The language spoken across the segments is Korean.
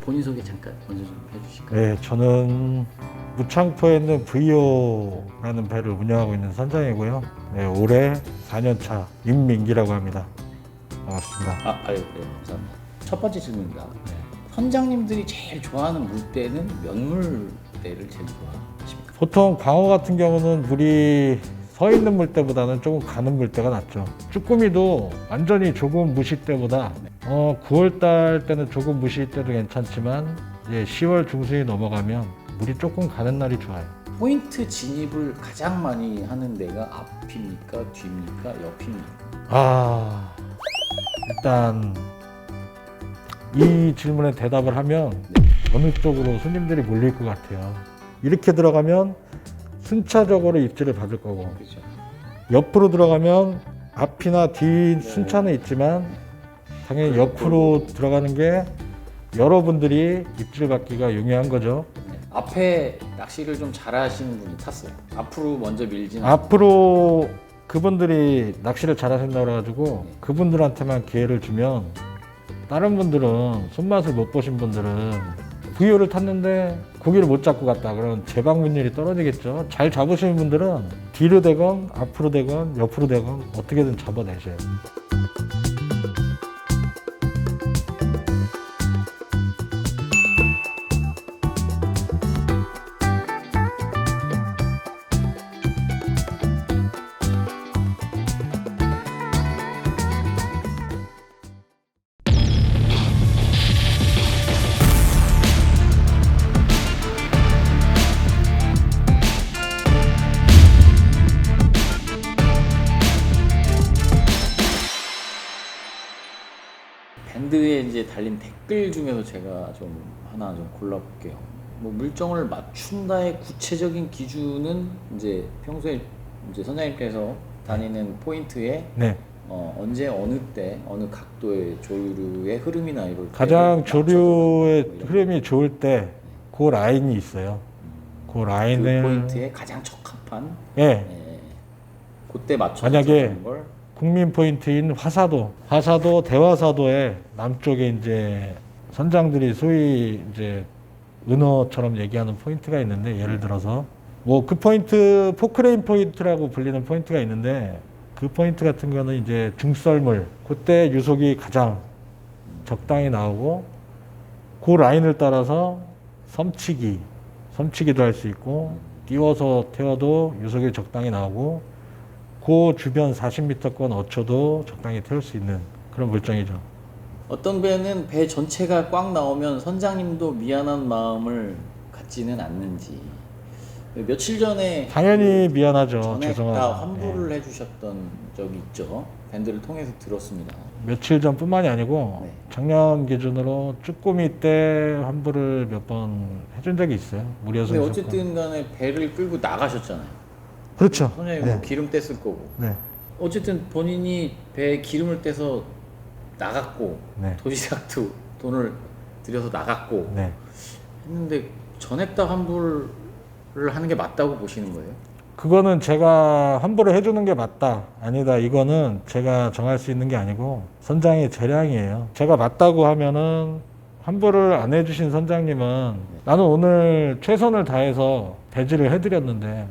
본인 소개 잠깐 먼저 좀 해주실까요? 네, 저는 무창포에 있는 VO라는 배를 운영하고 있는 선장이고요. 네, 올해 4년차 임민기라고 합니다. 반갑습니다. 아, 아유, 네, 감사합니다. 첫 번째 질문입니다. 선장님들이 제일 좋아하는 물때는 몇 물때를 제일 좋아하십니까? 보통 광어 같은 경우는 물이 서 있는 물때보다는 조금 가는 물때가 낫죠. 쭈꾸미도 완전히 조금 무시 때보다 어, 9월 달 때는 조금 무시 때도 괜찮지만 이제 10월 중순이 넘어가면 물이 조금 가는 날이 좋아요. 포인트 진입을 가장 많이 하는 데가 앞입니까? 뒤입니까? 옆입니까? 아 일단 이 질문에 대답을 하면 어느 쪽으로 손님들이 몰릴 것 같아요. 이렇게 들어가면 순차적으로 입질을 받을 거고 그렇죠. 옆으로 들어가면 앞이나 뒤 순차는 있지만 당연히 옆으로 들어가는 게 여러분들이 입질 받기가 용이한 거죠. 네. 앞에 낚시를 좀 잘하시는 분이 탔어요. 앞으로 먼저 밀지는 앞으로 그분들이 낚시를 잘하신다고 그래가지고 그분들한테만 기회를 주면 다른 분들은 손맛을 못 보신 분들은 부여를 탔는데 고기를 못 잡고 갔다. 그러면 재방문율이 떨어지겠죠. 잘 잡으시는 분들은 뒤로 되건 앞으로 되건 옆으로 되건 어떻게든 잡아내셔요 밴드에 이제 달린 댓글 중에서 제가 좀 하나 좀 골라볼게요. 뭐 물정을 맞춘다의 구체적인 기준은 이제 평소에 이제 선장님께서 다니는 포인트에 네. 어, 언제 어느 때 어느 각도의 조류의 흐름이나 때 가장 조류의 맞춰서 흐름이 좋을 때 그 라인이 있어요. 그그 라인을 포인트에 가장 적합한? 예. 예, 그때 맞춰서 만약에 걸 국민 포인트인 화사도, 화사도 대화사도의 남쪽에 이제 선장들이 소위 이제 은어처럼 얘기하는 포인트가 있는데 예를 들어서 뭐 그 포인트 포크레인 포인트라고 불리는 포인트가 있는데 그 포인트 같은 거는 이제 중썰물 그때 유속이 가장 적당히 나오고 그 라인을 따라서 섬치기 섬치기도 할 수 있고 띄워서 태워도 유속이 적당히 나오고 그 주변 40m권 어초도 적당히 태울 수 있는 그런 물정이죠. 어떤 배는 배 전체가 꽉 나오면 선장님도 미안한 마음을 갖지는 않는지 며칠 전에 당연히 미안하죠. 전에 다 죄송하다. 환불을 해주셨던 적이 있죠 밴드를 통해서 들었습니다 예. 며칠 전뿐만이 아니고 네. 작년 기준으로 쭈꾸미 때 환불을 몇 번 해준 적이 있어요. 무료에서 근데 어쨌든 간에 배를 끌고 나가셨잖아요 그렇죠. 선장님 네. 뭐 기름 뗐을 거고 네. 어쨌든 본인이 배에 기름을 떼서 나갔고 네. 도시락도 돈을 들여서 나갔고 네. 했는데 전액다 환불을 하는 게 맞다고 보시는 거예요? 그거는 제가 환불을 해주는 게 맞다. 아니다. 이거는 제가 정할 수 있는 게 아니고 선장의 재량이에요. 제가 맞다고 하면은 환불을 안 해주신 선장님은 나는 오늘 최선을 다해서 배지를 해드렸는데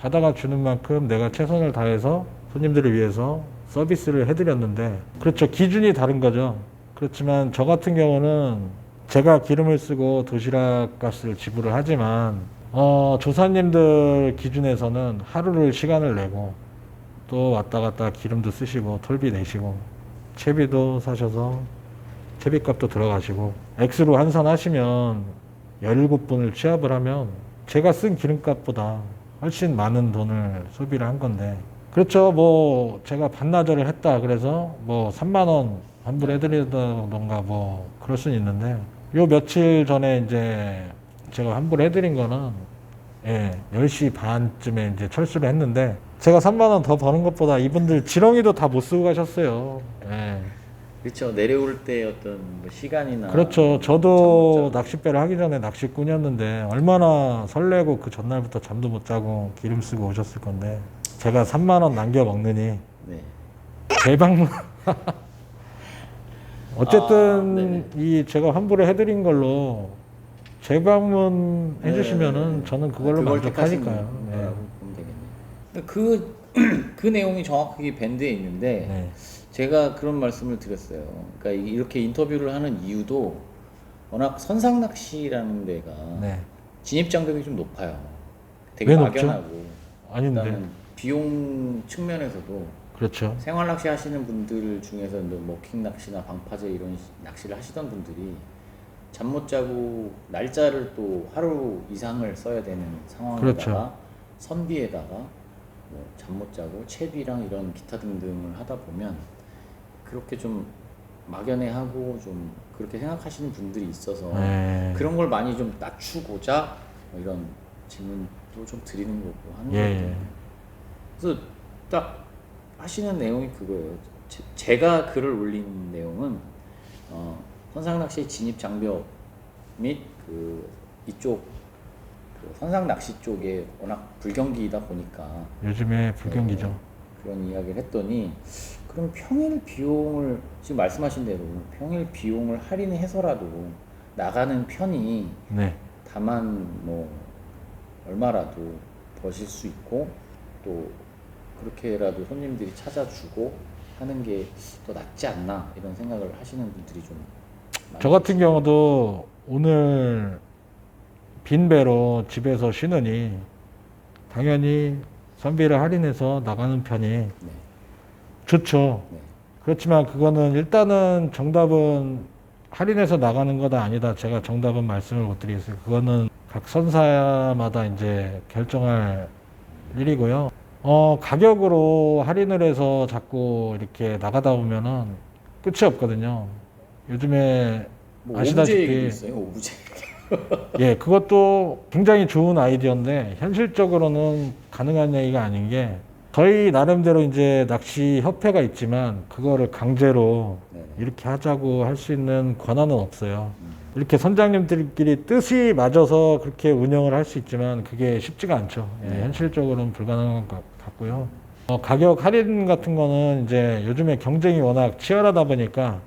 바다가 주는 만큼 내가 최선을 다해서 손님들을 위해서 서비스를 해드렸는데 그렇죠. 기준이 다른 거죠. 그렇지만 저 같은 경우는 제가 기름을 쓰고 도시락 값을 지불을 하지만 어, 조사님들 기준에서는 하루를 시간을 내고 또 왔다 갔다 기름도 쓰시고 톨비 내시고 채비도 사셔서 채비값도 들어가시고 X로 환산하시면 17분을 취합을 하면 제가 쓴 기름값보다 훨씬 많은 돈을 소비를 한 건데 그렇죠 뭐 제가 반나절을 했다 그래서 뭐 3만 원 환불해 드리던가 뭐 그럴 수는 있는데 요 며칠 전에 이제 제가 환불해 드린 거는 예, 10시 반쯤에 이제 철수를 했는데 제가 3만 원 더 버는 것보다 이분들 지렁이도 다 못 쓰고 가셨어요. 예. 그렇죠 내려올 때 어떤 뭐 시간이나 그렇죠. 저도. 낚싯배를 하기 전에 낚시꾼이었는데 얼마나 설레고 그 전날부터 잠도 못 자고 기름 쓰고 오셨을 건데 제가 3만 원 남겨 먹느니 네. 재방문 어쨌든 네네. 이 제가 환불을 해드린 걸로 재방문 해주시면은 네. 저는 그걸로 그걸 만족하니까요. 네. 거라고 보면 되겠네요. 그, 그 내용이 정확하게 밴드에 있는데 네. 제가 그런 말씀을 드렸어요. 그러니까 이- 이렇게 인터뷰를 하는 이유도 워낙 선상 낚시라는 데가 네. 진입 장벽이 좀 높아요. 되게 왜 높죠? 막연하고 아닌데. 일단은 비용 측면에서도 그렇죠. 생활 낚시 하시는 분들 중에서 뭐 먹킹 낚시나 방파제 이런 시- 낚시를 하시던 분들이 잠 못 자고 날짜를 또 하루 이상을 써야 되는 상황에다가 그렇죠. 선비에다가 뭐 잠 못 자고 채비랑 이런 기타 등등을 하다 보면 그렇게 좀 막연해하고 좀 그렇게 생각하시는 분들이 있어서 네. 그런 걸 많이 좀 낮추고자 뭐 이런 질문도 좀 드리는 거고 하는 예. 예. 그래서 딱 하시는 내용이 그거예요. 제, 가 글을 올린 내용은 어, 선상낚시 진입 장벽 및 그 이쪽 그 선상 낚시 쪽에 워낙 불경기이다 보니까 요즘에 불경기죠. 네, 그런 이야기를 했더니 그럼 평일 비용을 지금 말씀하신 대로 평일 비용을 할인해서라도 나가는 편이 네. 다만 뭐 얼마라도 버실 수 있고 또 그렇게라도 손님들이 찾아주고 하는 게 더 낫지 않나 이런 생각을 하시는 분들이 좀 저 같은 경우도 오늘 빈 배로 집에서 쉬느니 당연히 선비를 할인해서 나가는 편이 네, 좋죠. 네, 그렇지만 그거는 일단은 정답은 할인해서 나가는 거다 아니다. 제가 정답은 말씀을 못 드리겠어요. 그거는 각 선사마다 이제 결정할 일이고요. 어, 가격으로 할인을 해서 자꾸 이렇게 나가다 보면은 끝이 없거든요. 요즘에 뭐 아시다시피- 오브제 예, 그것도 굉장히 좋은 아이디어인데 현실적으로는 가능한 얘기가 아닌 게 저희 나름대로 이제 낚시 협회가 있지만 그거를 강제로 네, 이렇게 하자고 할 수 있는 권한은 없어요. 음, 이렇게 선장님들끼리 뜻이 맞아서 그렇게 운영을 할 수 있지만 그게 쉽지가 않죠. 예, 네. 현실적으로는 불가능한 것 같고요. 어, 가격 할인 같은 거는 이제 요즘에 경쟁이 워낙 치열하다 보니까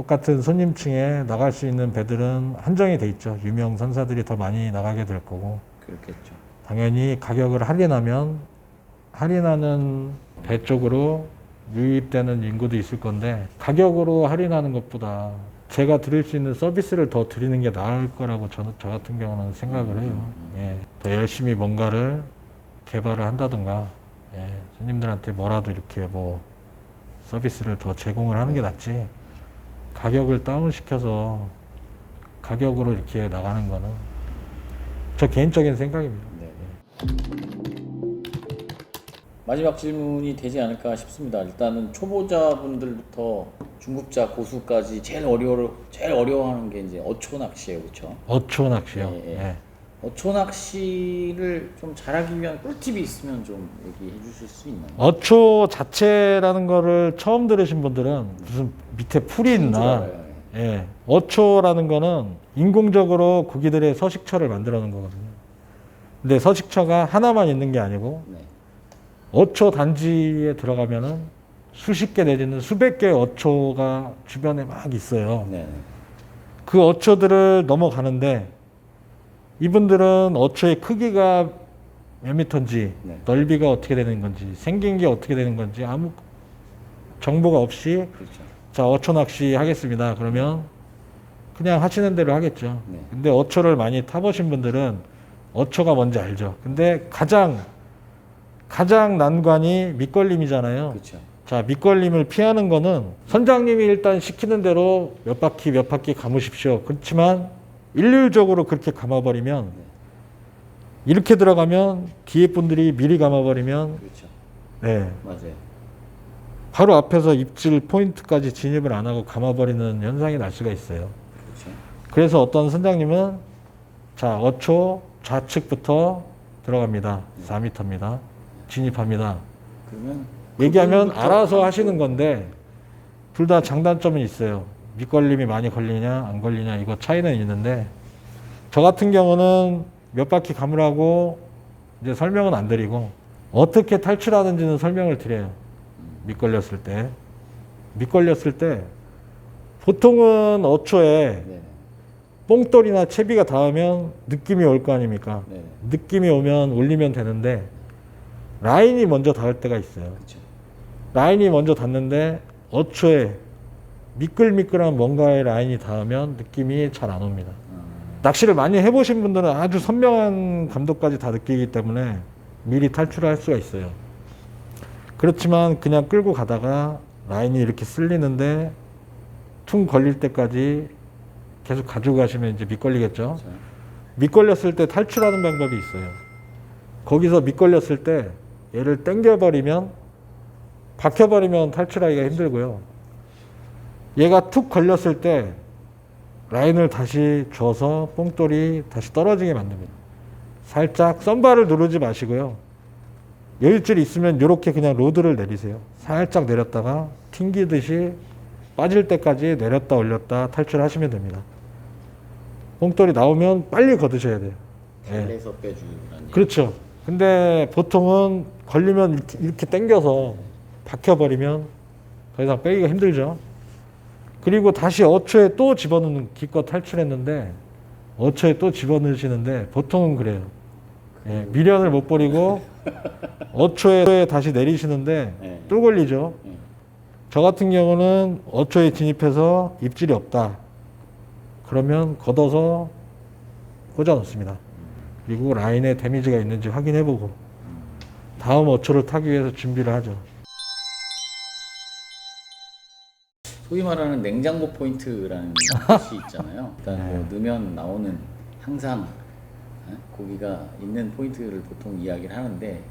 똑같은 손님층에 나갈 수 있는 배들은 한정이 돼 있죠. 유명 선사들이 더 많이 나가게 될 거고 그렇겠죠. 당연히 가격을 할인하면 할인하는 배 쪽으로 유입되는 인구도 있을 건데 가격으로 할인하는 것보다 제가 드릴 수 있는 서비스를 더 드리는 게 나을 거라고 저는 저 같은 경우는 생각을 해요. 예, 더 열심히 뭔가를 개발을 한다든가 예, 손님들한테 뭐라도 이렇게 뭐 서비스를 더 제공을 하는 게 낫지 가격을 다운 시켜서 가격으로 이렇게 나가는 거는 저 개인적인 생각입니다. 네. 마지막 질문이 되지 않을까 싶습니다. 일단은 초보자분들부터 중급자 고수까지 제일 어려워 제일 어려워하는 게 이제 어초 낚시예요, 그렇죠? 어초 낚시요. 예, 예. 예. 어초 낚시를 좀 잘하기 위한 꿀팁이 있으면 좀 얘기해 주실 수 있나요? 어초 자체라는 거를 처음 들으신 분들은 무슨 밑에 풀이 줄 있나? 알아요. 예. 예. 어초라는 거는 인공적으로 고기들의 서식처를 만들어 놓은 거거든요. 근데 서식처가 하나만 있는 게 아니고 네. 어초 단지에 들어가면은 수십 개 내지는 수백 개의 어초가 주변에 막 있어요. 네. 그 어초들을 넘어가는데 이분들은 어초의 크기가 몇 미터인지 네. 넓이가 어떻게 되는 건지 생긴 게 어떻게 되는 건지 아무 정보가 없이 그렇죠. 자 어초 낚시 하겠습니다 그러면 그냥 하시는 대로 하겠죠 네. 근데 어초를 많이 타보신 분들은 어초가 뭔지 알죠 근데 가장 가장 난관이 밑걸림이잖아요 그렇죠. 자, 밑걸림을 피하는 거는 선장님이 일단 시키는 대로 몇 바퀴 몇 바퀴 감으십시오. 그렇지만 일률적으로 그렇게 감아버리면 이렇게 들어가면 뒤에 분들이 미리 감아버리면 그렇죠. 네, 맞아요. 바로 앞에서 입질 포인트까지 진입을 안 하고 감아버리는 현상이 날 수가 있어요. 그렇죠. 그래서 어떤 선장님은 자, 어초 좌측부터 들어갑니다. 4m입니다. 진입합니다. 그러면 얘기하면 알아서 하시는 건데 둘 다 장단점은 있어요. 밑걸림이 많이 걸리냐 안 걸리냐 이거 차이는 있는데 저 같은 경우는 몇 바퀴 감으라고 이제 설명은 안 드리고 어떻게 탈출하는지는 설명을 드려요. 밑걸렸을 때 밑걸렸을 때 보통은 어초에 네네. 뽕돌이나 채비가 닿으면 느낌이 올 거 아닙니까? 네네. 느낌이 오면 올리면 되는데 라인이 먼저 닿을 때가 있어요. 그렇죠. 라인이 먼저 닿는데 어초에 미끌미끌한 뭔가의 라인이 닿으면 느낌이 잘 안 옵니다. 아, 낚시를 많이 해보신 분들은 아주 선명한 감도까지 다 느끼기 때문에 미리 탈출할 수가 있어요. 그렇지만 그냥 끌고 가다가 라인이 이렇게 쓸리는데 퉁 걸릴 때까지 계속 가지고 가시면 이제. 그렇죠. 미끌렸을 때 탈출하는 방법이 있어요. 거기서 미끌렸을 때 얘를 당겨버리면 박혀버리면 탈출하기가 힘들고요. 얘가 툭 걸렸을 때 라인을 다시 줘서 뽕돌이 다시 떨어지게 만듭니다. 살짝 썬바를 누르지 마시고요. 여유줄이 있으면 이렇게 그냥 로드를 내리세요. 살짝 내렸다가 튕기듯이 빠질 때까지 내렸다 올렸다 탈출하시면 됩니다. 뽕돌이 나오면 빨리 걷으셔야 돼요. 예. 달래서 빼주라는 얘기. 그렇죠. 근데 보통은 걸리면 이렇게, 이렇게 당겨서 박혀버리면 더 이상 빼기가 힘들죠. 그리고 다시 어초에 또 집어넣는 기껏 탈출했는데 어초에 또 집어넣으시는데 보통은 그래요. 예, 미련을 못 버리고 어초에 다시 내리시는데 네. 또 걸리죠. 네. 저 같은 경우는 어초에 진입해서 입질이 없다. 그러면 걷어서 꽂아 놓습니다. 그리고 라인에 데미지가 있는지 확인해보고 다음 어초를 타기 위해서 준비를 하죠. 소위 말하는 냉장고 포인트라는 것이 있잖아요. 일단 뭐 넣으면 나오는 항상 어? 고기가 있는 포인트를 보통 이야기를 하는데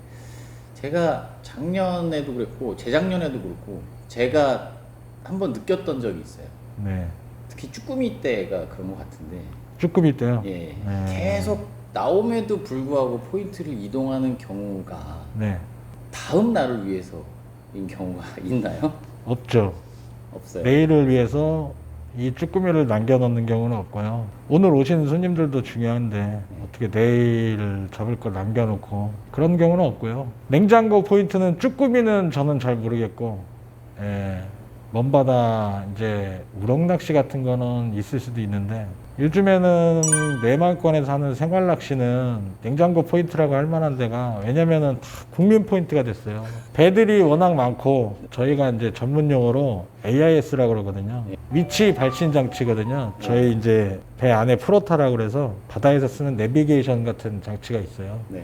제가 작년에도 그랬고 재작년에도 그렇고 제가 한번 느꼈던 적이 있어요. 네. 특히 쭈꾸미 때가 그런 것 같은데 쭈꾸미 때요. 예, 네. 계속 나옴에도 불구하고 포인트를 이동하는 경우가 네. 다음 날을 위해서인 경우가 있나요? 없죠. 없어요. 내일을 위해서 이 쭈꾸미를 남겨놓는 경우는 없고요. 오늘 오시는 손님들도 중요한데 어떻게 내일 잡을 걸 남겨놓고 그런 경우는 없고요. 냉장고 포인트는 쭈꾸미는 저는 잘 모르겠고 예, 먼바다 이제 우럭 낚시 같은 거는 있을 수도 있는데 요즘에는 내만권에서 하는 생활 낚시는 냉장고 포인트라고 할 만한 데가 왜냐면은 다 국민 포인트가 됐어요. 배들이 워낙 많고 저희가 이제 전문 용어로 AIS라고 그러거든요. 위치 발신 장치거든요. 저희 이제 배 안에 프로타라고 그래서 바다에서 쓰는 내비게이션 같은 장치가 있어요. 네.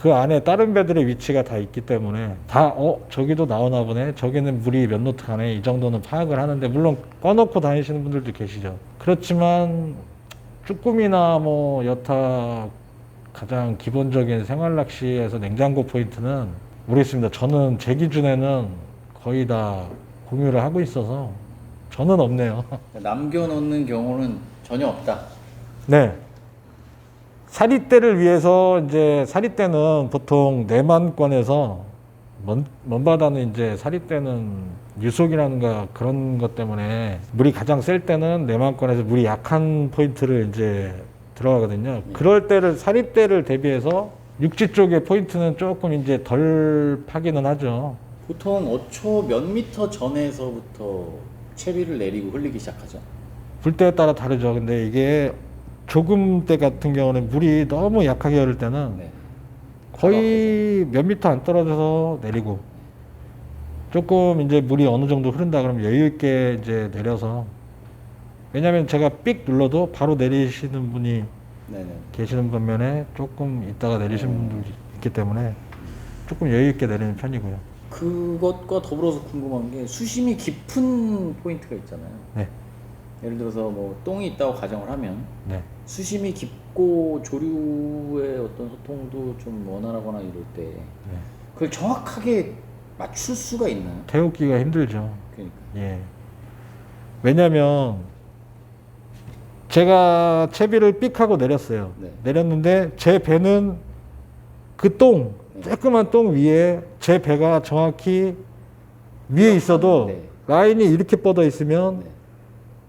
그 안에 다른 배들의 위치가 다 있기 때문에 다 어 저기도 나오나 보네. 저기는 물이 몇 노트 가네. 이 정도는 파악을 하는데 물론 꺼놓고 다니시는 분들도 계시죠. 그렇지만 쭈꾸미나 뭐 여타 가장 기본적인 생활 낚시에서 냉장고 포인트는 모르겠습니다. 저는 제 기준에는 거의 다 공유를 하고 있어서 저는 없네요. 남겨놓는 경우는 전혀 없다. 네. 사리떼를 위해서 이제 사리떼는 보통 내만권에서 먼, 먼 바다는 이제 사리떼는 유속이라는가 그런 것 때문에 물이 가장 셀 때는 내만권에서 물이 약한 포인트를 이제 들어가거든요. 그럴 때를 사리떼를 대비해서 육지 쪽의 포인트는 조금 이제 덜 파기는 하죠. 보통 어초 몇 미터 전에서부터 채비를 내리고 흘리기 시작하죠. 불때에 따라 다르죠. 근데 이게 조금 때 같은 경우는 물이 너무 약하게 흐를 때는 네. 거의 몇 미터 안 떨어져서 내리고 조금 이제 물이 어느 정도 흐른다 그러면 여유 있게 이제 내려서 왜냐면 제가 삑 눌러도 바로 내리시는 분이 네네. 계시는 반면에 조금 있다가 내리시는 분들이 있기 때문에 조금 여유 있게 내리는 편이고요. 그것과 더불어서 궁금한 게 수심이 깊은 포인트가 있잖아요. 네, 예를 들어서 뭐 똥이 있다고 가정을 하면 네, 수심이 깊고 조류의 어떤 소통도 좀 원활하거나 이럴 때 네. 그걸 정확하게 맞출 수가 있나요? 태우기가 힘들죠. 그러니까. 예. 왜냐면 제가 채비를 삑 하고 내렸어요. 네. 내렸는데 제 배는 그 똥, 네. 조그만 똥 위에 제 배가 정확히 위에 있어도 네. 라인이 이렇게 뻗어 있으면 네.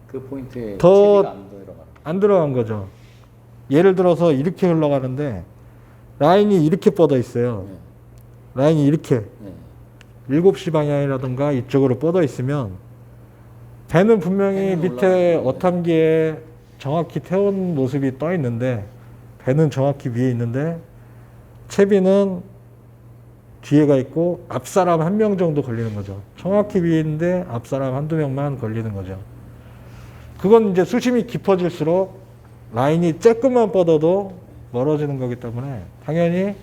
그 포인트에 더- 채비가 안. 안 들어간 거죠. 예를 들어서 이렇게 흘러가는데 라인이 이렇게 뻗어 있어요. 네. 라인이 이렇게 네. 7시 방향이라든가 이쪽으로 뻗어 있으면 배는 분명히 배는 밑에 올라가고 어탐기에 정확히 태운 모습이 떠 있는데 배는 정확히 위에 있는데 채비는 뒤에가 있고 앞 사람 한 명 정도 걸리는 거죠. 정확히 위에 있는데 앞 사람 한두 명만 걸리는 거죠. 그건 이제 수심이 깊어질수록 라인이 쬐끔만 뻗어도 멀어지는 거기 때문에 당연히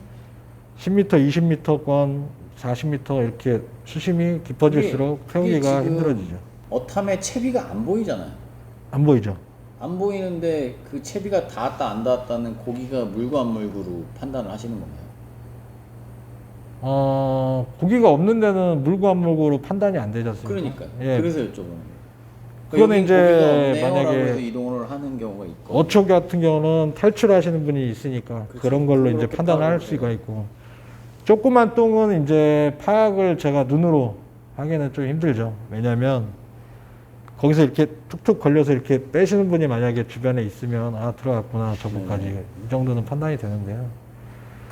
10m, 20m권, 40m 이렇게 수심이 깊어질수록 그게 태우기가 지금 힘들어지죠. 어탐의 채비가 안 보이잖아요. 안 보이죠? 안 보이는데 그 채비가 닿았다 안 닿았다는 고기가 물고 안 물고로 판단을 하시는 건가요? 어, 고기가 없는 데는 물고 안 물고로 판단이 안 되지 않습니까? 그러니까요. 예. 그래서 여쭤보는 그거 는 여기 이제 만약에 이동을 하는 경우가 있고 어초 같은 경우는 탈출하시는 분이 있으니까 그렇죠. 그런 걸로 이제 그렇게 판단을 할 파악을 수가 있고 조그만 똥은 이제 파악을 제가 눈으로 하기는 좀 힘들죠. 왜냐하면 거기서 이렇게 툭툭 걸려서 이렇게 빼시는 분이 만약에 주변에 있으면 아 들어갔구나 저거까지 네. 이 정도는 판단이 되는데요.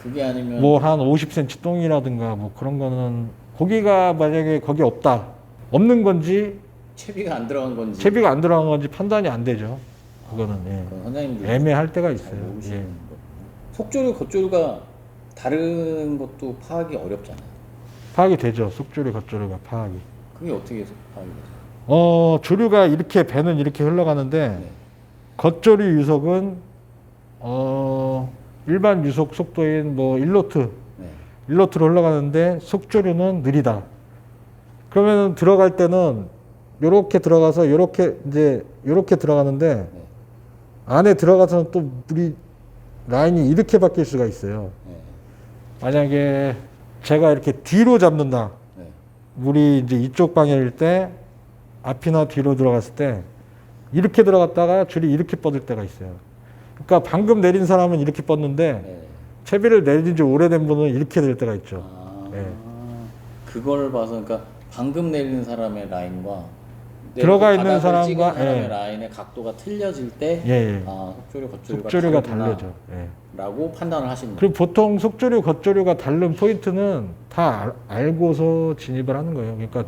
그게 아니면 뭐 한 50cm 똥이라든가 뭐 그런 거는 고기가 만약에 거기 없다 없는 건지 채비가 안 들어간 건지 채비가 안 들어간 건지 판단이 안 되죠. 그거는 예. 그건 선장님들 애매할 때가 잘 있어요. 예. 속조류, 겉조류가 다른 것도 파악이 어렵잖아요. 파악이 되죠. 속조류, 겉조류가 파악이. 그게 어떻게 해서 파악이 되죠? 어 조류가 이렇게 배는 이렇게 흘러가는데 네. 겉조류 유속은 어 일반 유속 속도인 뭐 1노트 네. 1노트로 흘러가는데 속조류는 느리다. 그러면 들어갈 때는 요렇게 들어가서 요렇게 이제 요렇게 들어가는데 네. 안에 들어가서는 또 물이 라인이 이렇게 바뀔 수가 있어요. 네. 만약에 제가 이렇게 뒤로 잡는다. 네. 물이 이제 이쪽 방향일 때 앞이나 뒤로 들어갔을 때 이렇게 들어갔다가 줄이 이렇게 뻗을 때가 있어요. 그러니까 방금 내린 사람은 이렇게 뻗는데 네. 채비를 내린 지 오래된 분은 이렇게 될 때가 있죠. 아, 네. 그걸 봐서 그러니까 방금 내리는 사람의 라인과 들어가 내리고 있는 사람과, 예. 라인의 각도가 틀려질 때 예, 예. 아, 속조류, 겉조류가 속조류가 다르구나 다르죠. 예. 라고 판단을 하시는 거예요. 그리고 보통 속조류, 겉조류가 다른 포인트는 다 알, 알고서 진입을 하는 거예요. 그러니까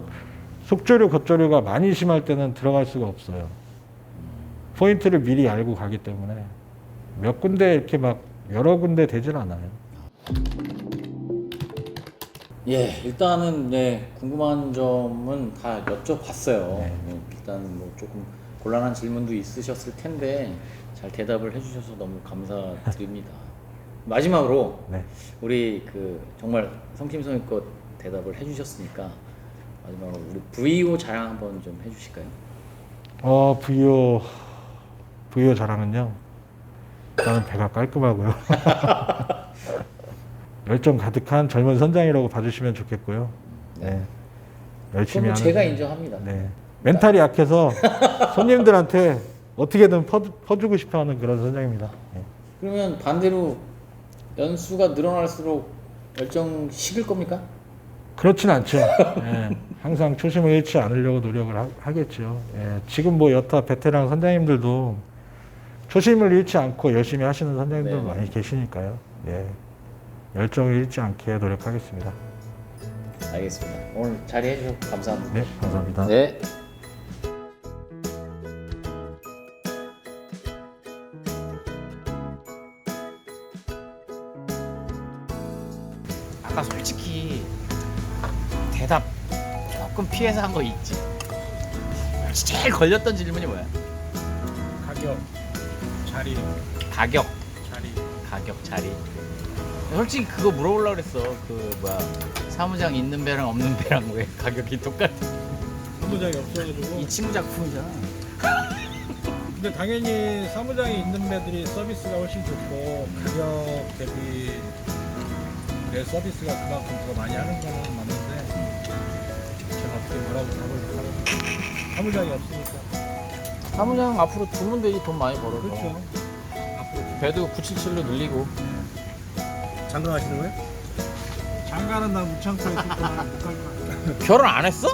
속조류, 겉조류가 많이 심할 때는 들어갈 수가 없어요. 포인트를 미리 알고 가기 때문에 몇 군데 이렇게 막 여러 군데 되질 않아요. 예, 일단은 네, 궁금한 점은 다 여쭤봤어요. 네. 네, 일단 뭐 조금 곤란한 질문도 있으셨을 텐데 잘 대답을 해주셔서 너무 감사드립니다. 마지막으로 네. 우리 그 정말 성심성의껏 대답을 해주셨으니까 마지막으로 우리 VO 자랑 한번 좀 해주실까요? 어, VO, VO 자랑은요. 일단은 배가 깔끔하고요. 열정 가득한 젊은 선장이라고 봐주시면 좋겠고요. 네. 열심히 그럼 하는. 제가 선- 인정합니다. 네. 멘탈이 약해서 손님들한테 어떻게든 퍼, 퍼주고 싶어 하는 그런 선장입니다. 네. 그러면 반대로 연수가 늘어날수록 열정 식을 겁니까? 그렇진 않죠. 예, 항상 초심을 잃지 않으려고 노력을 하, 겠죠 지금 뭐 여타 베테랑 선장님들도 초심을 잃지 않고 열심히 하시는 선장님들 네. 많이 계시니까요. 예, 열정을 잃지 않게 노력하겠습니다. 알겠습니다. 오늘 자리해 주셔서 감사합니다. 네, 감사합니다. 네. 아까 솔직히 대답 조금 피해서 한 거 있지. 제일 걸렸던 질문이 뭐야? 가격, 자리, 가격, 자리. 가격, 자리. 솔직히 그거 물어보려고 그랬어. 그 뭐야 사무장 있는 배랑 없는 배랑 왜 가격이 똑같아? 사무장이 없어가지고. 이 친구 작품이잖아. 근데 당연히 사무장이 있는 배들이 서비스가 훨씬 좋고 가격 대비 내 서비스가 그만큼 더 많이 하는 거는 맞는데 제가 어떻게 뭐라고 답을 하는 사무장이 없으니까 사무장 앞으로 두면 되지 돈 많이 벌어. 그렇죠. 앞으로 배도 977로 늘리고. 장가하시는 거예요? 장가는 나 무창고에 있을 거야 못 갈 거야. 결혼 안 했어?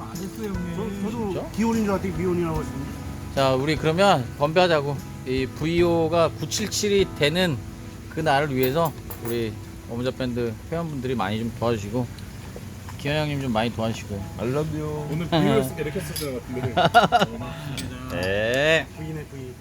안 했어요 형님. 저도 진짜? 기혼인 줄 알았더니 미혼이라고 했습니다. 자, 우리 그러면 건배하자고. 이 VO가 977이 되는 그 날을 위해서 우리 어무자 밴드 회원분들이 많이 좀 도와주시고 기현 형님 좀 많이 도와주시고요. 알람요. 오늘 브이로그 이렇게 썼던 것 같은데. 네. 부인의 부인.